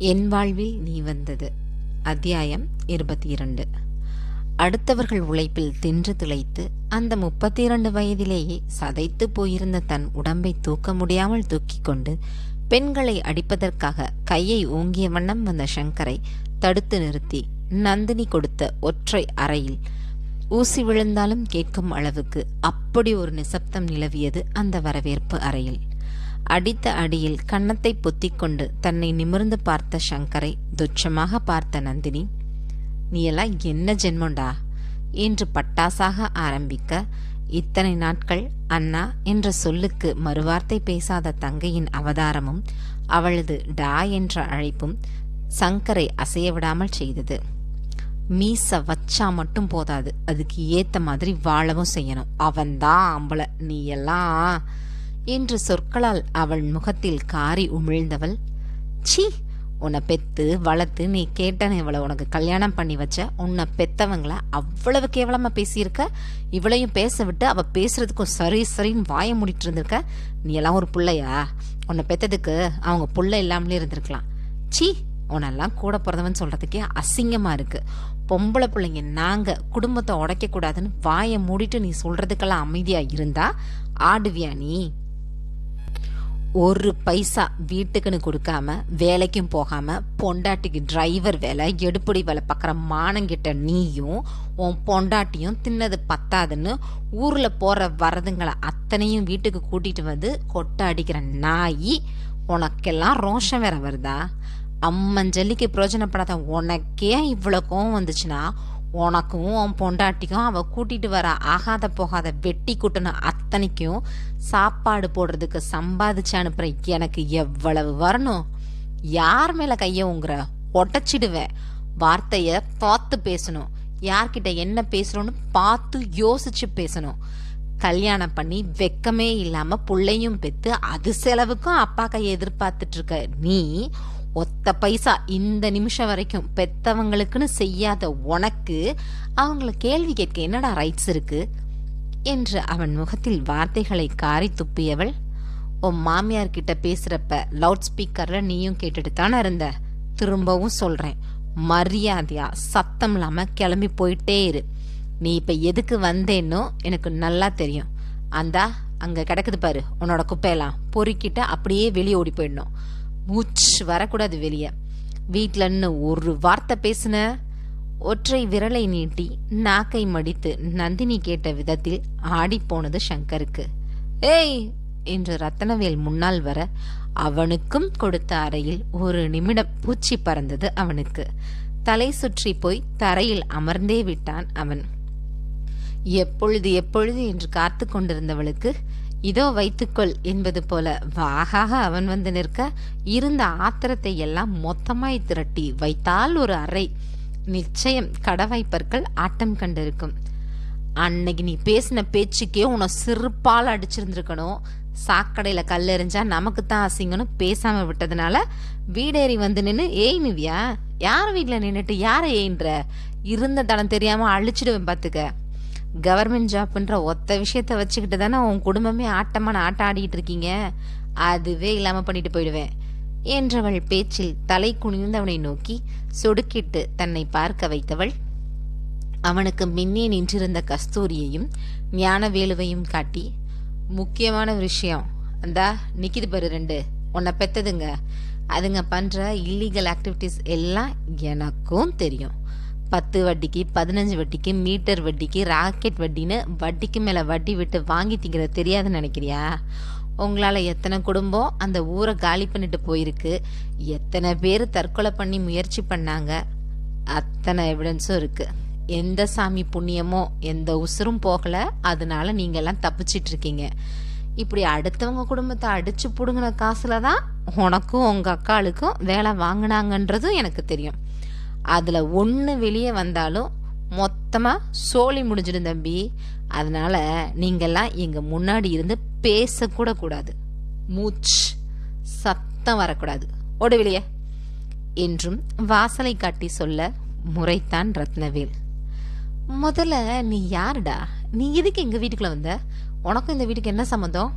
என் வாழ்வில் நீ வந்தது. அத்தியாயம் இருபத்தி இரண்டு அடுத்தவர்கள் உழைப்பில் தின்று திளைத்து அந்த முப்பத்தி இரண்டு வயதிலேயே சதைத்து போயிருந்த தன் உடம்பை தூக்க முடியாமல் தூக்கிக் கொண்டு பெண்களை அடிப்பதற்காக கையை ஓங்கிய வண்ணம் வந்த சங்கரை தடுத்து நிறுத்தி நந்தினி கொடுத்த ஒற்றை அறையில் ஊசி விழுந்தாலும் கேட்கும் அளவுக்கு அப்படி ஒரு நிசப்தம் நிலவியது அந்த வரவேற்பு அறையில். அடித்த அடியில் கன்னத்தை பொத்திக்கொண்டு தன்னை நிமிர்ந்து பார்த்த சங்கரை துச்சமாக பார்த்த நந்தினி நீ எல்லாம் என்ன ஜென்மண்டா? என்று பட்டாசாக ஆரம்பிக்க இத்தனை நாட்கள் அண்ணா என்ற சொல்லுக்கு மறுவார்த்தை பேசாத தங்கையின் அவதாரமும் அவளது டா என்ற அழைப்பும் சங்கரை அசைய விடாமல் செய்தது. மீச வச்சா மட்டும் போதாது அதுக்கு ஏத்த மாதிரி வாழவும் செய்யணும். அவன்தான் ஆம்பளை. நீ எல்லாம் என்று சொற்களால் அவள் முகத்தில் காரி உமிழ்ந்தவள் சீ உன்னை பெத்து வளர்த்து நீ கேட்டன இவளை உனக்கு கல்யாணம் பண்ணி வச்ச உன்னை பெத்தவங்கள அவ்வளவு கேவலமாக பேசியிருக்க? இவளையும் பேச விட்டு அவள் பேசுறதுக்கும் சரி சரின்னு வாய முடிட்டு இருந்திருக்க? நீ எல்லாம் ஒரு பிள்ளையா? உன்னை பெத்ததுக்கு அவங்க புள்ள இல்லாமலே இருந்திருக்கலாம். சீ உன்னெல்லாம் கூட பிறந்தவன் சொல்கிறதுக்கே அசிங்கமாக இருக்குது பொம்பளை பிள்ளைங்க நாங்கள் குடும்பத்தை உடைக்கக்கூடாதுன்னு வாயை மூடிட்டு நீ சொல்கிறதுக்கெல்லாம் அமைதியாக இருந்தா ஆடுவியா நீ? ஒரு பைசா வீட்டுக்குன்னு கொடுக்காம வேலைக்கும் போகாம பொண்டாட்டிக்கு டிரைவர் வேலை எடுப்படி வேலை பார்க்குற மானங்கிட்ட நீயும் உன் பொண்டாட்டியும் தின்னது பத்தாதுன்னு ஊரில் போகிற வரதுங்களை அத்தனையும் வீட்டுக்கு கூட்டிகிட்டு வந்து கொட்டை அடிக்கிற நாய் உனக்கெல்லாம் ரோஷம் வேற வருதா? அம்மஞ்சலிக்கு பிரயோஜனப்படாத உனக்கே இவ்வளோ கோவம் வந்துச்சுன்னா உனக்கும் உன் பொண்டாட்டிக்கும் அவள் கூட்டிகிட்டு வர ஆகாத போகாத வெட்டி கூட்டின அத்தனைக்கும் சாப்பாடு போடுறதுக்கு சம்பாதிச்சு அனுப்புகிற எனக்கு எவ்வளவு வரணும்? யார் மேலே கையை உங்குற ஒட்டச்சிடுவேன் வார்த்தையை பார்த்து பேசணும். யார்கிட்ட என்ன பேசுகிறோன்னு பார்த்து யோசிச்சு பேசணும். கல்யாணம் பண்ணி வெக்கமே இல்லாமல் பிள்ளையும் பெற்று அது செலவுக்கும் அப்பா கையை எதிர்பார்த்துட்ருக்க நீ ஒத்த பைசா இந்த நிமிஷம் வரைக்கும் பெத்தவங்களுக்குன்னு செய்யாத உனக்கு அவங்கள கேள்வி கேட்க என்னடா ரைட்ஸ் இருக்கு? என்று அவன் முகத்தில் வார்த்தைகளை காரி துப்பியவள். உன் மாமியார் கிட்ட பேசுறப்ப லவுட் ஸ்பீக்கர்ல நீயும் கேட்டுட்டு தானே இருந்த. திரும்பவும் சொல்றேன். மரியாதையா சத்தம் இல்லாம கிளம்பி போயிட்டே இரு. நீ இப்ப எதுக்கு வந்தேன்னோ எனக்கு நல்லா தெரியும். அந்தா அங்க கிடக்குது பாரு உன்னோட குப்பையெல்லாம். பொறுக்கிட்ட அப்படியே வெளியே ஓடி போயிடணும். மூச்சு வரக்கூடாது வெளியே. வீட்டிலன்னு ஒரு வார்த்தை பேசின ஒற்றை விரலை நீட்டி நாக்கை மடித்து நந்தினி கேட்ட விதத்தில் ஆடிப்போனது சங்கருக்கு. ஏய்! என்று ரத்தனவேல் முன்னால் வர அவனுக்கும் கொடுத்த அறையில் ஒரு நிமிடம் பூச்சி பறந்தது அவனுக்கு. தலை சுற்றி போய் தரையில் அமர்ந்தே விட்டான் அவன். எப்பொழுது எப்பொழுது என்று காத்து கொண்டிருந்தவளுக்கு இதோ வைத்துக்கொள் என்பது போல வாகாக அவன் வந்து நிற்க இருந்த ஆத்திரத்தை எல்லாம் மொத்தமாய் திரட்டி வைத்தால் ஒரு அறை. நிச்சயம் கடவாய்ப்பற்கள் ஆட்டம் கண்டிருக்கும். அன்னைக்கு நீ பேசின பேச்சுக்கே உன்னை சிறுப்பால் அடிச்சிருந்துருக்கணும். சாக்கடையில் கல் எறிஞ்சா நமக்கு தான் அசிங்கணும் பேசாமல் விட்டதுனால வீடேறி வந்து நின்று ஏய் நிவ்யா யார் வீட்டில் நின்றுட்டு யாரை ஏயின்ற? இருந்த தடம் தெரியாமல் அழிச்சிடுவேன் பார்த்துக்க கவர்மெண்ட் ஜாப்ன்ற ஒத்த விஷயத்த வச்சுக்கிட்டு தானே உன் குடும்பமே ஆட்டமான ஆட்டம் ஆடிக்கிட்டு இருக்கீங்க? அதுவே இல்லாமல் பண்ணிட்டு போயிடுவேன். என்றவள் பேச்சில் தலை குனிந்தவனை நோக்கி சொடுக்கிட்டு தன்னை பார்க்க வைத்தவள் அவனுக்கு மின்னே நின்றிருந்த கஸ்தூரியையும் ஞானவேலுவையும் காட்டி முக்கியமான விஷயம். அந்தா நிக்கிது பாரு ரெண்டு. உன்னை பெத்ததுங்க. அதுங்க பண்ணுற இல்லீகல் ஆக்டிவிட்டீஸ் எல்லாம் எனக்கும் தெரியும். பத்து வட்டிக்கு பதினஞ்சு வட்டிக்கு மீட்டர் வட்டிக்கு ராக்கெட் வட்டின்னு வட்டிக்கு மேலே வட்டி விட்டு வாங்கி திங்கிறது தெரியாதுன்னு நினைக்கிறியா? உங்களால் எத்தனை குடும்பம் அந்த ஊரை காலி பண்ணிட்டு போயிருக்கு? எத்தனை பேர் தற்கொலை பண்ணி முயற்சி பண்ணாங்க? அத்தனை எவிடன்ஸும் இருக்குது எந்த சாமி புண்ணியமோ எந்த உசுரும் போகலை. அதனால நீங்கள்லாம் தப்பிச்சிட்டு இருக்கீங்க இப்படி அடுத்தவங்க குடும்பத்தை அடிச்சு பிடுங்கின காசில் தான் உனக்கும் உங்கள் அக்காளுக்கும் வேலை வாங்கினாங்கன்றதும் எனக்கு தெரியும். அதில் ஒன்று வெளியே வந்தாலும் மொத்தமாக சோழி முடிஞ்சிடும் தம்பி. அதனால் நீங்கள்லாம் எங்கள் முன்னாடி இருந்து பேசக்கூட கூடாது. மூச் சத்தம் வரக்கூடாது. ஓடு வெளியே. என்றும் வாசலை காட்டி சொல்ல முறைத்தான் ரத்னவேல். முதல்ல நீ யாருடா? நீ எதுக்கு எங்கள் வீட்டுக்குள்ளே வந்த? உனக்கும் இந்த வீட்டுக்கு என்ன சம்மந்தம்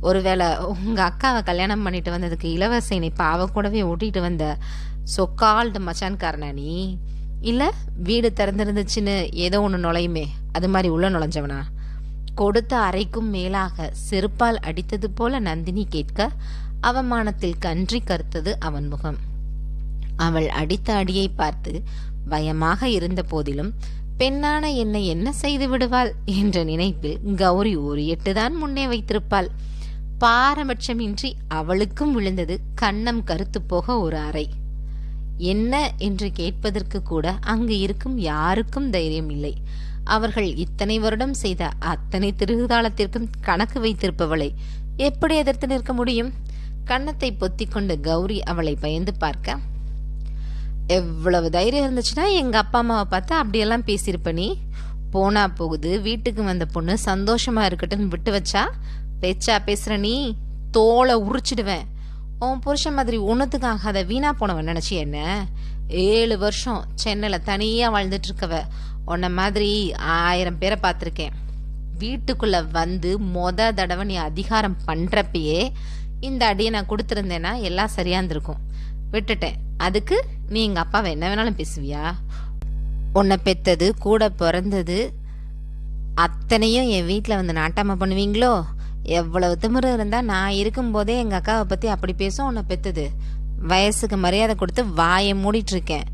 ஒருவேளை உங்கள் அக்காவை கல்யாணம் பண்ணிட்டு வந்ததுக்கு இளவரசனை பாவ கூடவே ஓட்டிகிட்டு வந்த ஸோ கால்டு மச்சான்காரனா நீ இல்லை வீடு திறந்திருந்துச்சுன்னு ஏதோ ஒன்று நுழையுமே அது மாதிரி உள்ள நுழைஞ்சவனா கொடுத்த அறைக்கும் மேலாக செருப்பால் அடித்தது போல நந்தினி கேட்க அவமானத்தில் கன்றி கருத்தது அவன் முகம் அவள் அடித்த அடியை பார்த்து பயமாக இருந்த போதிலும் பெண்ணான என்னை என்ன செய்து விடுவாள் என்ற நினைப்பில் கௌரி ஒரு எட்டுதான் முன்னே வைத்திருப்பாள் பாரபட்சமின்றி அவளுக்கும் விழுந்தது கண்ணம் கருத்து போக ஒரு அறை என்ன என்று கேட்பதற்கு கூட அங்கு இருக்கும் யாருக்கும் தைரியம் இல்லை. அவர்கள் இத்தனை வருடம் செய்த அத்தனை திருகுதாளத்திற்கும் கணக்கு வைத்திருப்பவளை எப்படி எதிர்த்து நிற்க முடியும்? கன்னத்தை பொத்திக்கொண்டு கௌரி அவளை பயந்து பார்க்க எவ்வளவு தைரியம் இருந்துச்சுன்னா எங்க அப்பா அம்மாவை பார்த்து அப்படியெல்லாம் பேசியிருப்ப நீ? போனா போகுது வீட்டுக்கு வந்த பொண்ணு சந்தோஷமா இருக்கட்டும்னு விட்டு வச்சா? பேச்சா பேசுற நீ? தோலை உரிச்சிடுவேன். உன் புருஷன் மாதிரி ஒன்றுத்துக்கு ஆகாத வீணா போனவன் நினச்சி என்ன? ஏழு வருஷம் சென்னையில் தனியாக வாழ்ந்துட்டு இருக்கவ உன்ன மாதிரி ஆயிரம் பேரை பார்த்துருக்கேன். வீட்டுக்குள்ளே வந்து மொத தடவை நீ அதிகாரம் பண்ணுறப்பயே இந்த அடியை நான் கொடுத்துருந்தேன்னா எல்லாம் சரியாக இருந்திருக்கும். விட்டுட்டேன். அதுக்கு நீ எங்கள் அப்பாவை என்ன வேணாலும் பேசுவியா? உன்னை பெத்தது கூட பிறந்தது அத்தனையும் என் வீட்டில் வந்து நாட்டாமல் பண்ணுவீங்களோ? எவ்வளவு திமிரு இருந்தால் நான் இருக்கும்போதே எங்கள் அக்காவை பற்றி அப்படி பேசும் உன்னை பெற்றுது வயசுக்கு மரியாதை கொடுத்து வாயை மூடிட்டுருக்கேன்.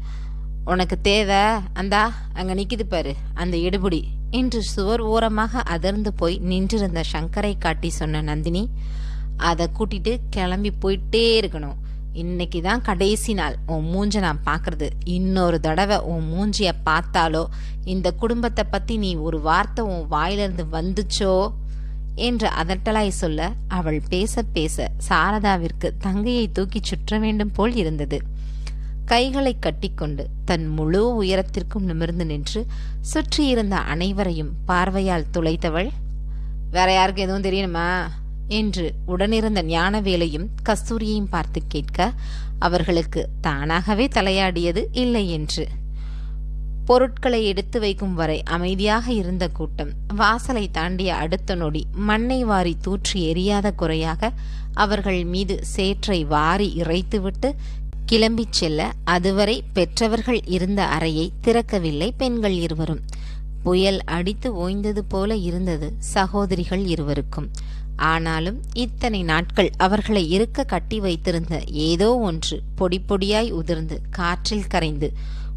உனக்கு தேவை அந்தா அங்கே நிற்கிது பாரு அந்த எடுபுடி என்று சுவர் ஓரமாக அதிர்ந்து போய் நின்றிருந்த சங்கரை காட்டி சொன்ன நந்தினி அதை கூட்டிட்டு கிளம்பி போயிட்டே இருக்கணும். இன்னைக்கு தான் கடைசி நாள். உன் மூஞ்சை நான் பார்க்கறது இன்னொரு தடவை உன் மூஞ்சியை பார்த்தாலோ இந்த குடும்பத்தை பற்றி நீ ஒரு வார்த்தை உன் வாயிலிருந்து வந்துச்சோ? என்று அதட்டலாய் சொல்ல அவள் பேச பேச சாரதாவிற்கு தங்கையை தூக்கிச் சுற்ற வேண்டும் போல் இருந்தது. கைகளை கட்டிக்கொண்டு தன் முழு உயரத்திற்கும் நிமிர்ந்து நின்று சுற்றியிருந்த அனைவரையும் பார்வையால் துளைத்தவள் வேற யாருக்கு எதுவும் தெரியணுமா? என்று உடனிருந்த ஞானவேலையும் கஸ்தூரியையும் பார்த்து கேட்க அவர்களுக்கு தானாகவே தலையாடியது இல்லை என்று. பொருட்களை எடுத்து வைக்கும் வரை அமைதியாக இருந்த கூட்டம் வாசலை தாண்டிய அடுத்த நொடி மண்ணை வாரி தூற்றி எரியாத குறையாக அவர்கள் மீது சேற்றை வாரி இறைத்துவிட்டு கிளம்பிச் செல்ல அதுவரை பெற்றவர்கள் இருந்த அறையை திறக்கவில்லை பெண்கள் இருவரும். புயல் அடித்து ஓய்ந்தது போல இருந்தது சகோதரிகள் இருவருக்கும். ஆனாலும் இத்தனை நாட்கள் அவர்களை இருக்க கட்டி வைத்திருந்த ஏதோ ஒன்று பொடி பொடியாய் உதிர்ந்து காற்றில் கரைந்து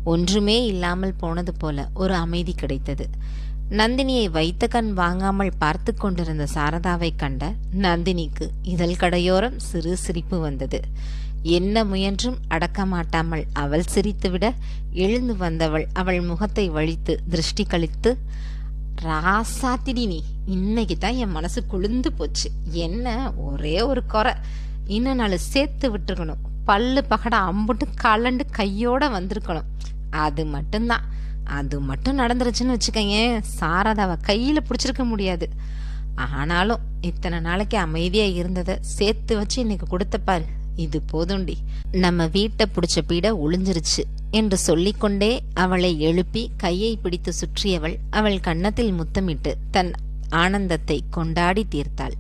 ஒன்றுமே இல்லாமல் போனது போல ஒரு அமைதி கிடைத்தது. நந்தினியை வைத்த கண் வாங்காமல் பார்த்து கொண்டிருந்த சாரதாவை கண்ட நந்தினிக்கு இதழ் கடையோரம் சிறு சிரிப்பு வந்தது. என்ன முயன்றும் அடக்க மாட்டாமல் அவள் சிரித்துவிட எழுந்து வந்தவள் அவள் முகத்தை வழித்து திருஷ்டி கழித்து ராசாத்திடி நீ இன்னைக்கு தான் என் மனசு குளிர்ந்து போச்சு. என்ன? ஒரே ஒரு குறை. இன்னும் நாள் சேர்த்து விட்டுருக்கணும் பல்லு பகட அம்புட்டு கலண்டு கையோட வந்திருக்கணும். அது மட்டும்தான். அது மட்டும் நடந்துருச்சுன்னு வச்சுக்கங்க சாரதாவை கையில் பிடிச்சிருக்க முடியாது. ஆனாலும் இத்தனை நாளைக்கு அமைதியாக இருந்ததை சேர்த்து வச்சு இன்னைக்கு கொடுத்தப்பாரு இது போதுண்டி. நம்ம வீட்டை பிடிச்ச பீட ஒளிஞ்சிருச்சு என்று சொல்லிக்கொண்டே அவளை எழுப்பி கையை பிடித்து சுற்றியவள் அவள் கன்னத்தில் முத்தமிட்டு தன் ஆனந்தத்தை கொண்டாடி தீர்த்தாள்.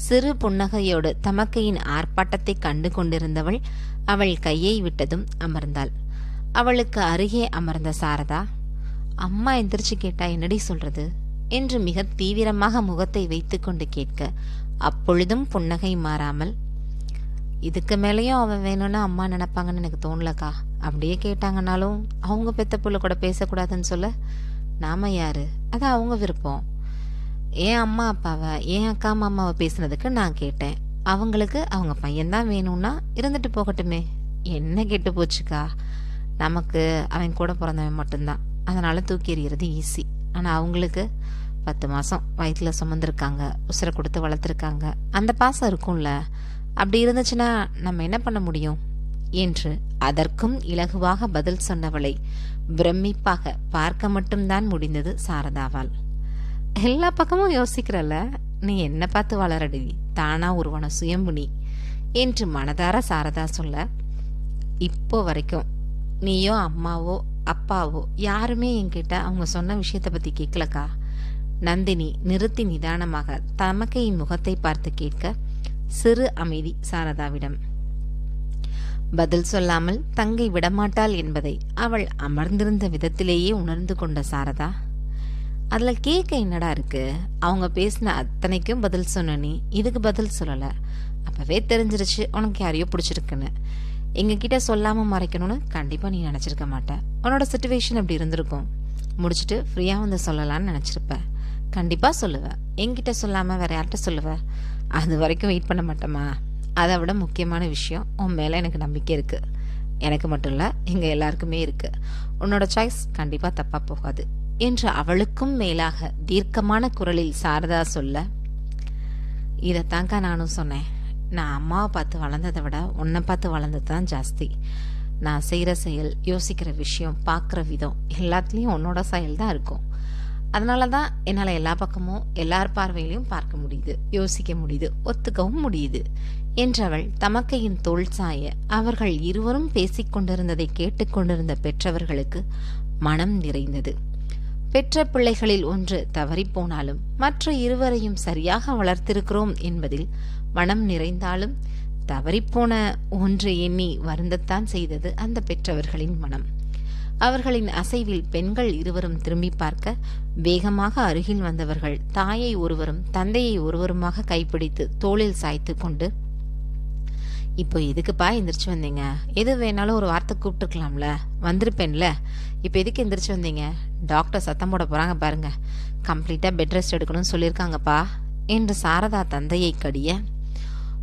சிறு புன்னகையோடு தமக்கையின் ஆர்ப்பாட்டத்தை கண்டு கொண்டிருந்தவள் அவள் கையை விட்டதும் அமர்ந்தாள். அவளுக்கு அருகே அமர்ந்த சாரதா அம்மா எந்திரிச்சு கேட்டா என்னடி சொல்றது? என்று மிக தீவிரமாக முகத்தை வைத்துக்கொண்டு கேட்க அப்பொழுதும் புன்னகை மாறாமல் இதுக்கு மேலேயும் அவன் வேணும்னு அம்மா நினைப்பாங்கன்னு எனக்கு தோணலக்கா. அப்படியே கேட்டாங்கனாலும் அவங்க பெத்த புள்ள கூட பேசக்கூடாதுன்னு சொல்ல? நாம யாரு? அது அவங்க விருப்பம். என் அம்மா அப்பாவை என் அக்கா மாமாவை பேசுனதுக்கு நான் கேட்டேன். அவங்களுக்கு அவங்க பையன்தான் வேணும்னா இருந்துட்டு போகட்டுமே. என்ன கெட்டு போச்சுக்கா? நமக்கு அவன் கூட பிறந்தவன் மட்டும்தான். அதனால தூக்கி எறிகிறது ஈஸி ஆனால் அவங்களுக்கு பத்து மாதம் வயிற்றில் சுமந்துருக்காங்க உசுரை கொடுத்து வளர்த்துருக்காங்க. அந்த பாசம் இருக்கும்ல. அப்படி இருந்துச்சுன்னா நம்ம என்ன பண்ண முடியும்? என்று அதற்கும் இலகுவாக பதில் சொன்னவளை பிரமிப்பாக பார்க்க மட்டும்தான் முடிந்தது சாரதாவால். எல்லா பக்கமும் யோசிக்கிறல்ல? நீ என்ன பார்த்து வளரடி. தானா உருவான சுயம்புனி என்று மனதார சாரதா சொல்ல இப்போ வரைக்கும் நீயோ அம்மாவோ அப்பாவோ யாருமே என்கிட்ட அவங்க சொன்ன விஷயத்த பத்தி கேட்கலக்கா? நந்தினி நிறுத்தி நிதானமாக தமக்கையின் முகத்தை பார்த்து கேட்க சிறு அமைதி சாரதாவிடம். பதில் சொல்லாமல் தங்கை விடமாட்டாள் என்பதை அவள் அமர்ந்திருந்த விதத்திலேயே உணர்ந்து கொண்ட சாரதா அதில் கேட்க என்னடா இருக்கு? அவங்க பேசின அத்தனைக்கும் பதில் சொன்ன நீ இதுக்கு பதில் சொல்லலை. அப்பவே தெரிஞ்சிருச்சு உனக்கு யாரையோ பிடிச்சிருக்குன்னு. எங்ககிட்ட சொல்லாமல் மறைக்கணும்னு கண்டிப்பாக நீ நினச்சிருக்க மாட்டேன் உன்னோட சுச்சுவேஷன் அப்படி இருந்திருக்கும்? முடிச்சுட்டு ஃப்ரீயாக வந்து சொல்லலாம்னு நினச்சிருப்பேன் கண்டிப்பாக சொல்லுவேன் என்கிட்ட சொல்லாமல் வேற யார்கிட்ட சொல்லுவ? அது வரைக்கும் வெயிட் பண்ண மாட்டோமா அதை விட முக்கியமான விஷயம் உன் மேலே எனக்கு நம்பிக்கை இருக்குது எனக்கு மட்டும் இல்லை இங்கே எல்லாருக்குமே இருக்குது உன்னோட சாய்ஸ் கண்டிப்பாக தப்பாக போகாது. என்று அவளுக்கும் மேலாக தீர்க்கமான குரலில் சாரதா சொல்ல இதைத்தாங்க்கா நானும் சொன்னேன். நான் அம்மாவை பார்த்து வளர்ந்ததை விட உன்னை பார்த்து வளர்ந்தது தான் ஜாஸ்தி. நான் செய்கிற செயல் யோசிக்கிற விஷயம் பார்க்குற விதம் எல்லாத்துலேயும் உன்னோட செயல் தான் இருக்கும். அதனால தான் என்னால் எல்லா பக்கமும் எல்லார் பார்வையிலையும் பார்க்க முடியுது யோசிக்க முடியுது ஒத்துக்கவும் முடியுது என்றவள் தமக்கையின் தோல் சாய அவர்கள் இருவரும் பேசிக்கொண்டிருந்ததை கேட்டுக்கொண்டிருந்த பெற்றவர்களுக்கு மனம் நிறைந்தது. பெற்ற பிள்ளைகளில் ஒன்று தவறிப்போனாலும் மற்ற இருவரையும் சரியாக வளர்த்திருக்கிறோம் என்பதில் மனம் நிறைந்தாலும் தவறிப்போன ஒன்று எண்ணி வருந்தத்தான் செய்தது அந்த பெற்றவர்களின் மனம். அவர்களின் அசைவில் பெண்கள் இருவரும் திரும்பி பார்க்க வேகமாக அருகில் வந்தவர்கள் தாயை ஒருவரும் தந்தையை ஒருவருமாக கைப்பிடித்து தோளில் சாய்த்து கொண்டு இப்போ எதுக்குப்பா எந்திரிச்சு வந்தீங்க? எது வேணாலும் ஒரு வார்த்தை கூப்பிட்டுருக்கலாம்ல. வந்திருப்பேன்ல. இப்போ எதுக்கு எந்திரிச்சு வந்தீங்க? டாக்டர் சத்தம் போட போகிறாங்க பாருங்க. கம்ப்ளீட்டாக பெட் ரெஸ்ட் எடுக்கணும்னு சொல்லியிருக்காங்கப்பா. என்று சாரதா தந்தையை கடிய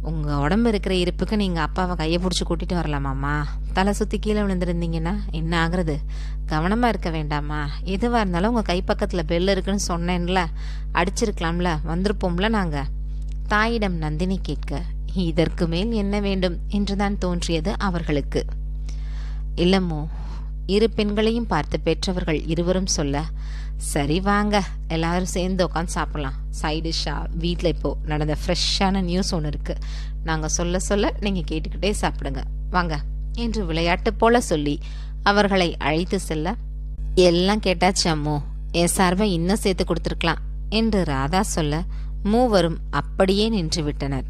உங்கள் உடம்பு இருக்கிற இருப்புக்கு நீங்கள் அப்பாவை கையை பிடிச்சி கூட்டிகிட்டு வரலாமாம்மா? தலை சுற்றி கீழே விழுந்துருந்தீங்கன்னா என்ன ஆகுறது? கவனமாக இருக்க வேண்டாமா எதுவாக இருந்தாலும் உங்கள் கை பக்கத்தில் பெல் இருக்குன்னு சொன்னேன்ல. அடிச்சிருக்கலாம்ல. வந்திருப்போம்ல நாங்கள் தாயிடம் நந்தினி கேட்க இதற்கு மேல் என்ன வேண்டும் என்றுதான் தோன்றியது அவர்களுக்கு. இல்லம்மோ இரு பெண்களையும் பார்த்து பெற்றவர்கள் இருவரும் சொல்ல சரி வாங்க எல்லாரும் சேர்ந்து உட்காந்து சாப்பிடலாம். சைடிஷ்ஷாக வீட்டில் இப்போது நடந்த ஃப்ரெஷ்ஷான நியூஸ் ஒன்று இருக்குது நாங்கள் சொல்ல சொல்ல நீங்கள் கேட்டுக்கிட்டே சாப்பிடுங்க. வாங்க என்று விளையாட்டு போல சொல்லி அவர்களை அழைத்து செல்ல எல்லாம் கேட்டாச்சு அம்மோ என் சார்பை இன்னும் சேர்த்து கொடுத்துருக்கலாம் என்று ராதா சொல்ல மூவரும் அப்படியே நின்று விட்டனர்.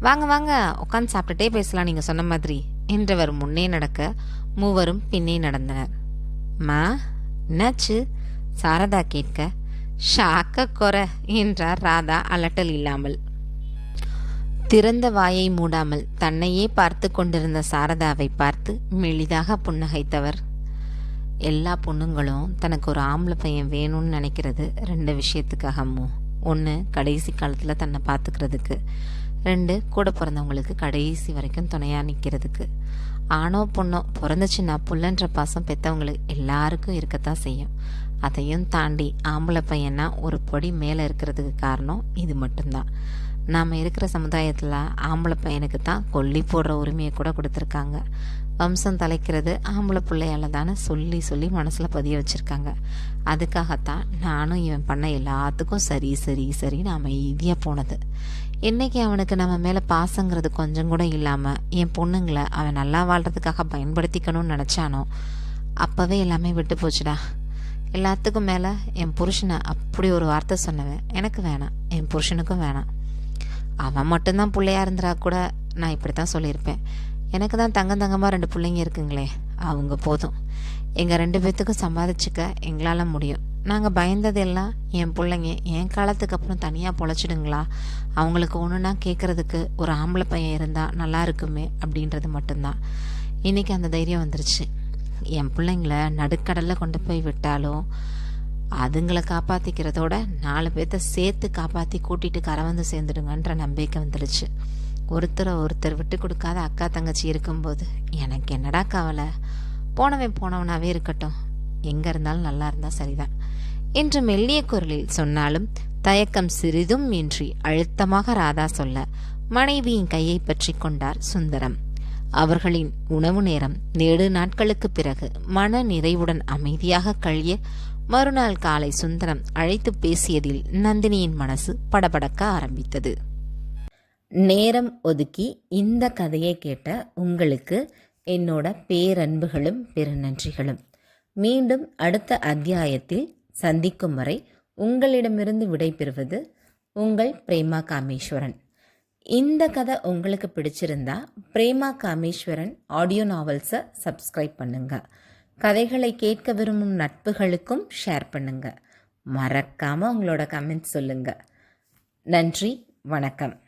வாங்க வாங்க உட்காந்து சாப்பிட்டுட்டே பேசலாம் நீங்கள் சொன்ன மாதிரி. என்றவர் முன்னே நடக்க மூவரும் பின்னே நடந்தனர். மா என்னாச்சு? சாரதா கேட்க ஷாக்க கொர என்றார் ராதா அலட்டல் இல்லாமல். திறந்த வாயை மூடாமல் தன்னையே பார்த்து கொண்டிருந்த சாரதாவை பார்த்து மெளிதாக புன்னகைத்தவர். எல்லா பொண்ணுங்களும் தனக்கு ஒரு ஆம்பளை பையன் வேணும்னு நினைக்கிறது ரெண்டு விஷயத்துக்காகமோ ஒன்று கடைசி காலத்தில் தன்னை பார்த்துக்கிறதுக்கு ரெண்டு கூட பிறந்தவங்களுக்கு கடைசி வரைக்கும் துணையாக நிற்கிறதுக்கு ஆணோ பொண்ணோ பிறந்துச்சுன்னா புள்ளன்ற பாசம் பெற்றவங்களுக்கு எல்லாருக்கும் இருக்கத்தான் செய்யும். அதையும் தாண்டி ஆம்பளை பையனா ஒரு பொடி மேலே இருக்கிறதுக்கு காரணம் இது மட்டும்தான். நாம் இருக்கிற சமுதாயத்தில் ஆம்பளை பையனுக்கு தான் கொல்லி போடுற உரிமையை கூட கொடுத்துருக்காங்க. வம்சம் தலைக்கிறது ஆம்பளை பிள்ளையால தானே சொல்லி சொல்லி மனசில் பதிய வச்சுருக்காங்க. அதுக்காகத்தான் நானும் இவன் பண்ண எல்லாத்துக்கும் சரி சரி சரி நான் அமைதியாக போனது. இன்றைக்கி அவனுக்கு நம்ம மேலே பாசங்கிறது கொஞ்சம் கூட இல்லாமல் என் பொண்ணுங்களை அவன் நல்லா வாழ்கிறதுக்காக பயன்படுத்திக்கணும்னு நினச்சானோ அப்போவே எல்லாமே விட்டு போச்சுடா. எல்லாத்துக்கும் மேலே என் புருஷனை அப்படி ஒரு வார்த்தை சொன்னவன் எனக்கு வேணாம் என் புருஷனுக்கும் வேணாம். அவன் மட்டும்தான் பிள்ளையா இருந்தா கூட நான் இப்படி தான் சொல்லியிருப்பேன். எனக்கு தான் தங்கம் தங்கமாக ரெண்டு பிள்ளைங்க இருக்குங்களே அவங்க போதும். எங்கள் ரெண்டு பேர்த்துக்கும் சம்பாதிச்சுக்க எங்களால் முடியும். நாங்கள் பயந்ததெல்லாம் என் பிள்ளைங்க என் காலத்துக்கு அப்புறம் தனியாக பொழைச்சிடுங்களா? அவங்களுக்கு ஒன்றுனா கேட்குறதுக்கு ஒரு ஆம்பளை பையன் இருந்தால் நல்லா இருக்குமே அப்படின்றது மட்டும்தான். இன்றைக்கி அந்த தைரியம் வந்துருச்சு. என் பிள்ளைங்கள நடுக்கடலில் கொண்டு போய் விட்டாலும் அதுங்களை காப்பாற்றிக்கிறதோட நாலு பேர்த்த சேர்த்து காப்பாற்றி கூட்டிகிட்டு கரை வந்து சேர்ந்துடுங்கன்ற நம்பிக்கை வந்துடுச்சு ஒருத்தரை ஒருத்தர் விட்டு கொடுக்காத அக்கா தங்கச்சி இருக்கும்போது எனக்கு என்னடா கவலை? போனவன் போனவனாகவே இருக்கட்டும். எங்கே இருந்தாலும் நல்லா இருந்தால் சரிதான். என்று மெல்லிய குரலில் சொன்னாலும் தயக்கம் சிறிதும் இன்றி அழுத்தமாக ராதா சொல்ல மனைவியின் கையை பற்றி கொண்டார் சுந்தரம். அவர்களின் உணவு நேரம் நெடு நாட்களுக்கு பிறகு மன நிறைவுடன் அமைதியாக கழிய மறுநாள் காலை சுந்தரம் அழைத்து பேசியதில் நந்தினியின் மனசு படபடக்க ஆரம்பித்தது. நேரம் ஒதுக்கி இந்த கதையை கேட்ட உங்களுக்கு என்னோட பேரன்புகளும் பெருநன்றிகளும். மீண்டும் அடுத்த அத்தியாயத்தில் சந்திக்கும் வரை உங்களிடமிருந்து விடைபெறுவது உங்கள் பிரேமா காமேஸ்வரன். இந்த கதை உங்களுக்கு பிடிச்சிருந்தா பிரேமா காமேஸ்வரன் ஆடியோ நாவல்ஸை சப்ஸ்கிரைப் பண்ணுங்க. கதைகளை கேட்க விரும்பும் நட்புகளுக்கும் ஷேர் பண்ணுங்க. மறக்காமல் உங்களோட கமெண்ட் சொல்லுங்க. நன்றி வணக்கம்.